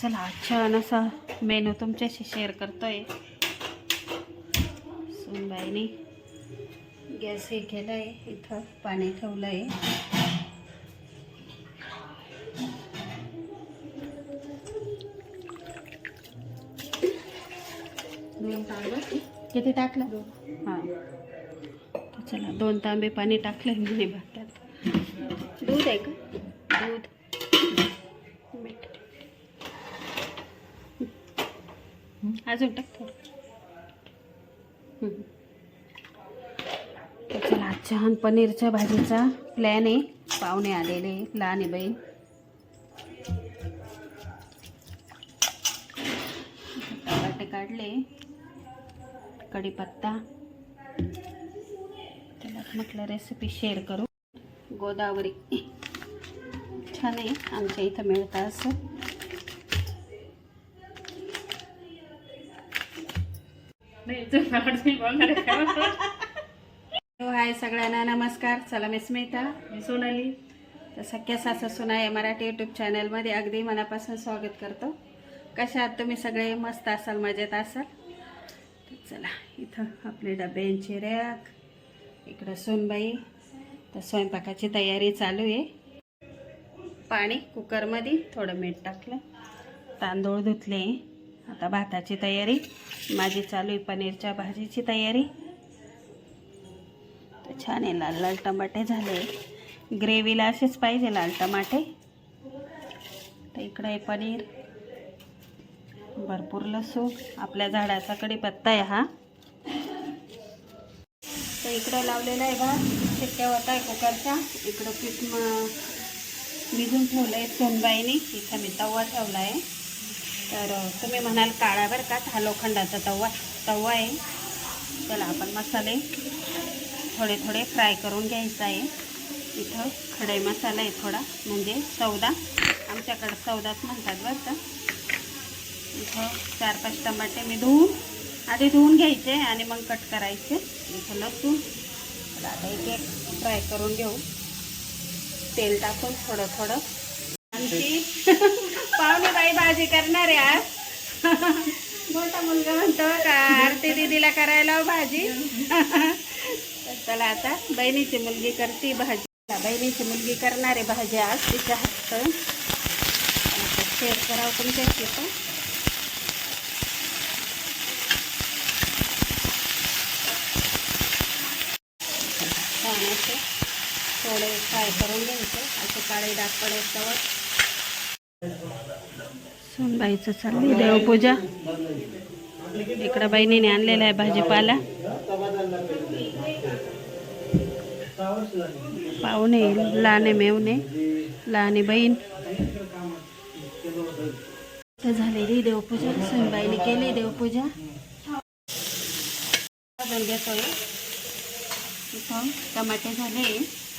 चला छान असा मेनू तुमच्याशी शेअर करतोय. सुनबाईने गॅस हे केलं आहे इथं पाणी ठेवलं आहे दोन तांबे. किती टाकलं? हां. चला दोन तांबे पाणी टाकलं मी भातात. दूध आहे का? दूध मीठ अजून टाक थोडं. चला छान पनीरच्या भाजीचा प्लॅन आहे. पाहुणे आलेले लहान आहे बाई. टमाटे काढले. कढीपत्ता. त्याला म्हटलं रेसिपी शेअर करू. गोदावरी. छान आहे. आमच्या इथं मिळतं असं. हाय सगळ्यांना. नमस्कार. चला मी स्मिता. मी सोनाली. तर सख्या सासू सुना या मराठी यूट्यूब चॅनलमध्ये अगदी मनापासून स्वागत करतो. कशा आहात तुम्ही सगळे? मस्त असाल मजेत असाल? तर चला इथं आपले डब्यांची रॅक इकडं सोनबाई. तर स्वयंपाकाची तयारी चालू आहे. पाणी कुकरमध्ये थोडं मीठ टाकलं. तांदूळ धुतले. आता भाताची तयारी. माझी चालू आहे पनीरच्या भाजीची तयारी. तर छान आहे लाल लाल टमाटे झाले. ग्रेव्हीला असेच पाहिजे लाल टमाटे. तर इकडं आहे पनीर. भरपूर लसूण. आपल्या झाडाचा कढीपत्ता आहे हा. तर इकडं लावलेला आहे बा शिट्ट्या होत आहे कुकरच्या. इकडं पीठ म भिजून ठेवलं आहे सोनबाईने. इथं मी तवा ठेवला आहे तर तुम्ही म्हणाल काळा बरं का हा लोखंडाचा तवा तवा आहे. त्याला आपण मसाले थोडे थोडे फ्राय करून घ्यायचं आहे. इथं खडे मसाला आहे थोडा म्हणजे सौदा. आमच्याकडं सौदाच म्हणतात बरं का. इथं चार पाच टमाटे मी धुवून आधी धुवून घ्यायचे आणि मग कट करायचे. इथं लसूण. आता एक एक फ्राय करून घेऊ. तेल टाकून थोडं थोडं. आमची. पाहुणे बाई भाजी करणार आहे आज. मोठा मुलगा म्हणतो का आरती दिदीला करायला भाजी. तर चला आता बहिणीची मुलगी करते भाजी. बहिणीची मुलगी करणार आहे भाजी आज तिच्या हात शेअर करावं तुमच्याशी पण. थोडे फ्राय करून घ्यायचं. असं काळे डाग पडेस्तवर सोनबाईचं चालली देवपूजा. इकडं बाईने आणलेला आहे भाजीपाला. पाहुणे लहाने मेवणे लहाने बहीण. तर झालेली देवपूजा सोनबाईने केली देवपूजा. अजून इथं टमाटे झाले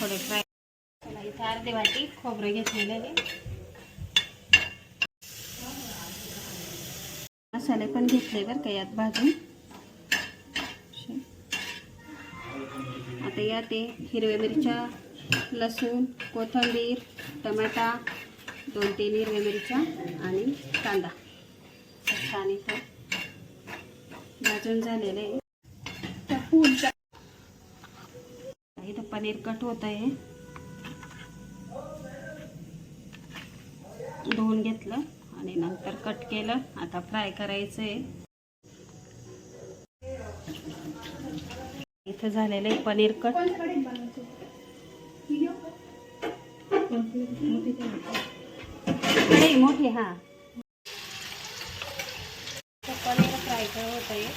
थोडे फ्राय. चला इथं अर्धी वाटी खोबरं घेतलेले मसाले पण घेतले बरं का यात भाजून. आता यात आहे हिरव्या मिरच्या लसूण कोथिंबीर टमाटा दोन तीन हिरव्या मिरच्या आणि कांदा. छान इथं भाजून झालेलं आहे. इथं पनीर कट होत आहे. धुवून घेतलं. आणि नंतर कट केलं. आता फ्राय करायचं आहे इथं झालेलं आहे पनीर कट. नाही मोठी हा. पनीर फ्राय होत आहे.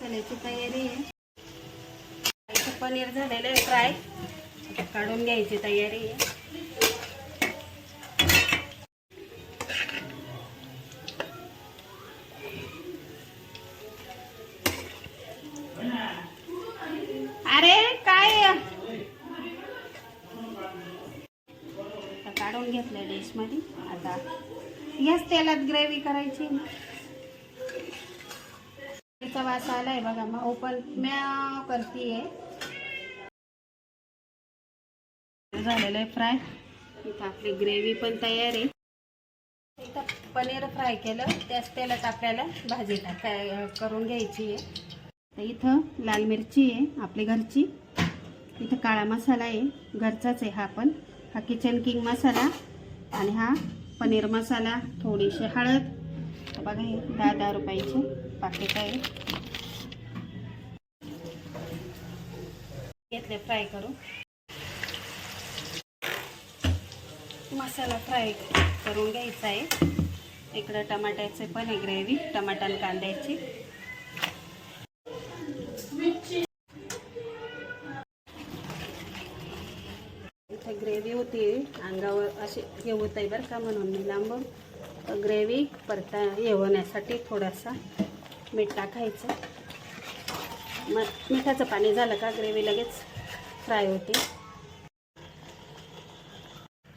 चण्याची तयारी आहे. पनीर झालेलं आहे. काढून घ्यायची तयारी आहे. अरे काय? आता काढून घेतलं डिशमध्ये. आता याच तेलात ग्रेव्ही करायची. तिचा वास आलाय बघा मग ओपन म्या करतीये. झालेलं आहे फ्राय. इथं आपली ग्रेव्ही पण तयार आहे. इथं पनीर फ्राय केलं. त्याच तेलात आपल्याला भाजी टाकाय करून घ्यायची आहे. तर इथं लाल मिरची आहे आपली घरची. इथं काळा मसाला आहे. घरचाच आहे हा पण. हा किचन किंग मसाला आणि हा पनीर मसाला थोडीशी हळद. बघा हे दहा दहा रुपयाचे पाकिट आहे. घेतले फ्राय करून मसाला फ्राय करून घ्यायचा आहे. इकडं टमाट्याचे पण आहे ग्रेव्ही टमाटा आणि कांद्याची. इथे ग्रेव्ही होती. अंगावर असे हे होत आहे बरं का म्हणून मी लांबून ग्रेव्ही परता हे होण्यासाठी थोडासा मीठ टाकायचं मग मिठाचं पाणी झालं का ग्रेव्ही लगेच फ्राय होते.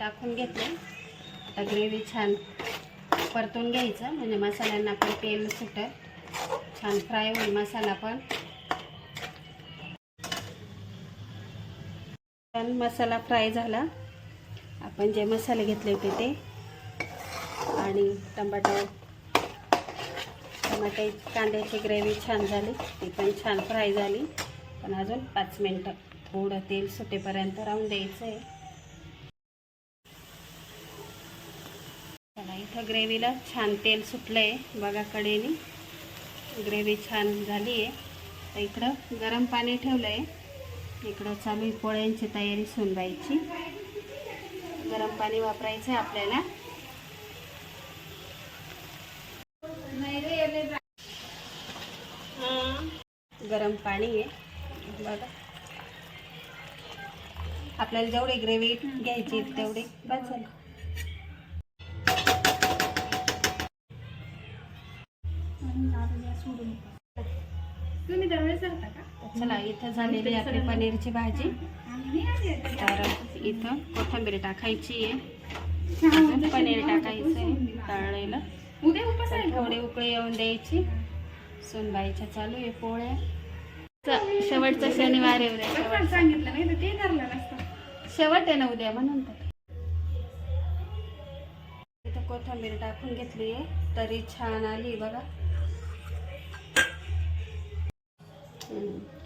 टाकून घेतले. आता ग्रेव्ही छान परतून घ्यायचं. म्हणजे मसाल्यांना पण तेल सुटत छान फ्राय होईल मसाला पण. छान मसाला फ्राय झाला. आपण जे मसाले घेतले होते ते. आणि टमाटो टमाटे कांद्याची ग्रेव्ही छान झाली. ती पण छान फ्राय झाली. पण अजून पाच मिनटं. थोडं तेल सुटेपर्यंत राहून द्यायचं आहे चला इथं ग्रेव्हीला छान तेल सुटलं आहे बघा कडेने. ग्रेव्ही छान झाली आहे तर इकडं गरम पाणी ठेवलं आहे इकडं चालू आहे पोळ्यांची तयारी सोनबाईची. गरम पाणी वापरायचं आहे आपल्याला. गरम पाणी आहे बघा. आपल्याला जेवढी ग्रेव्ही घ्यायची तेवढी. बस चला इथं झालेली आपली पनीरची भाजी. तर इथं कोथिंबीर टाकायची आहे. पनीर टाकायचं आहे तळलेलं? थोडी उकळी येऊन द्यायची. सोनबाईच्या चालू आहे पोळ्या. शेवटचा शनिवार आहे उद्या. सांगितलं नाही ते शेवट आहे ना उद्या म्हणून इथं कोथिंबीर टाकून घेतली आहे. तरी छान आली बघा.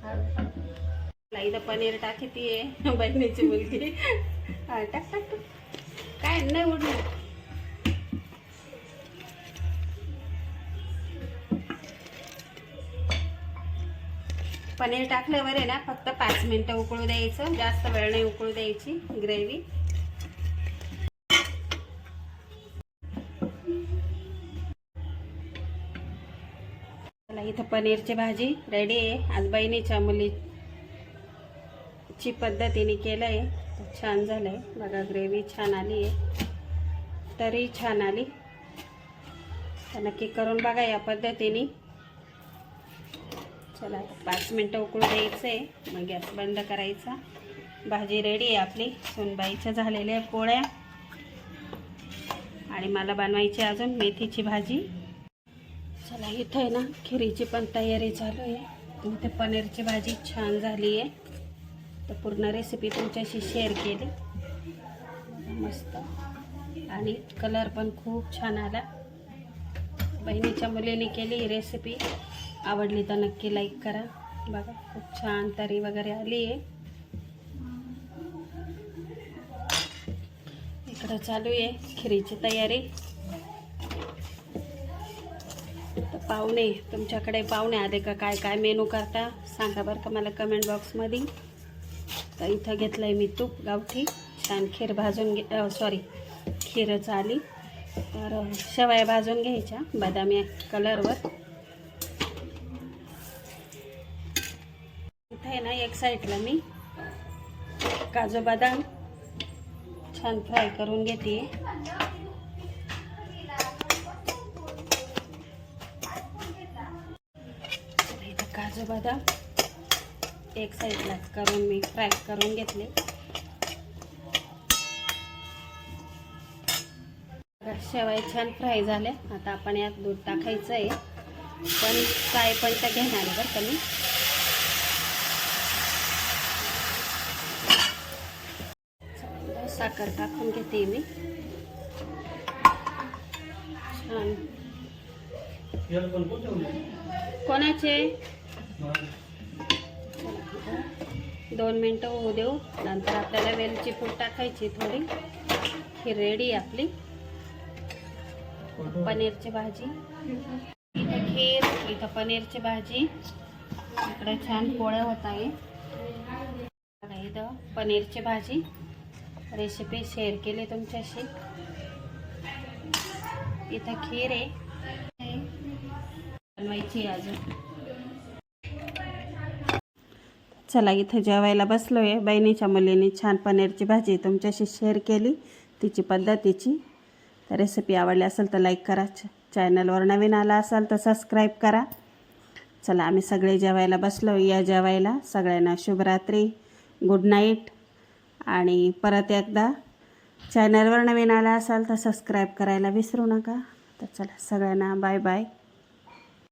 इथं पनीर टाकी आहे बहिणीची मुलगी. टाक टाक टाक. काय नाही उडलं पनीर टाकल्यावर आहे ना फक्त पाच मिनटं उकळू द्यायचं. जास्त वेळ नाही उकळू द्यायची ग्रेव्ही. इथं पनीरची भाजी रेडी आहे. आज बहिणीच्या मुलीची पद्धतीने केलं आहे छान झालं आहे बघा ग्रेव्ही छान आली आहे. तरी छान आली. तर नक्की करून बघा या पद्धतीने. चला पाच मिनटं उकळू द्यायचं आहे मग गॅस बंद करायचा. भाजी रेडी आहे आपली. सोनबाईच्या झालेल्या पोळ्या. आणि मला बनवायची अजून मेथीची भाजी. चला इथं आहे ना खिरीची पण तयारी चालू आहे. इथे पनीरची भाजी छान झाली आहे. तर पूर्ण रेसिपी तुमच्याशी शेअर केली. मस्त. आणि कलर पण खूप छान आला. बहिणीच्या मुलीने केली ही रेसिपी आवडली तर नक्की लाईक करा. बघा खूप छान तरी वगैरे आली आहे. इकडं चालू आहे खिरीची तयारी तर पाहुणे तुमच्याकडे पाहुणे आले का? काय काय मेनू करता? सांगा बरं का मला कमेंट बॉक्समध्ये तर इथं घेतलं आहे मी तूप गावठी छान खीर भाजून घे सॉरी खीरच आली तर शेवया भाजून घ्यायच्या बदामी कलरवर इथं आहे ना एक साईडला मी काजू बदाम छान फ्राय करून घेते. काजू बदाम एक साईडलाच करून मी फ्राय करून घेतले. शेवाय छान फ्राय झाल्या. आता आपण यात दूध टाकायचं आहे पण फ्राय पण तर घेणार बरं का मी. साखर टाकून घेते मी. छान. कोणाचे? दोन मिनटं होऊ देऊ. नंतर आपल्याला वेलची पूड टाकायची थोडी. ही रेडी आहे आपली. पनीरची भाजी. इथं खीर इथं पनीरची भाजी. इकडे छान पोळ्या होत आहे. इथं पनीरची भाजी. रेसिपी शेअर केली तुमच्याशी. इथं खीर आहे. बनवायची अजून. चला इथं जेवायला बसलो आहे बहिणीच्या मुलीने छान पनीरची भाजी तुमच्याशी शेअर केली. तिची पद्धतीची. तर रेसिपी आवडली असेल तर लाईक करा. च चॅनलवर नवीन आला असाल तर सबस्क्राईब करा. चला आम्ही सगळे जेवायला बसलो या जेवायला सगळ्यांना शुभरात्री गुड नाईट आणि परत एकदा चॅनलवर नवीन आला असाल तर सबस्क्राईब करायला विसरू नका. तर चला सगळ्यांना बाय बाय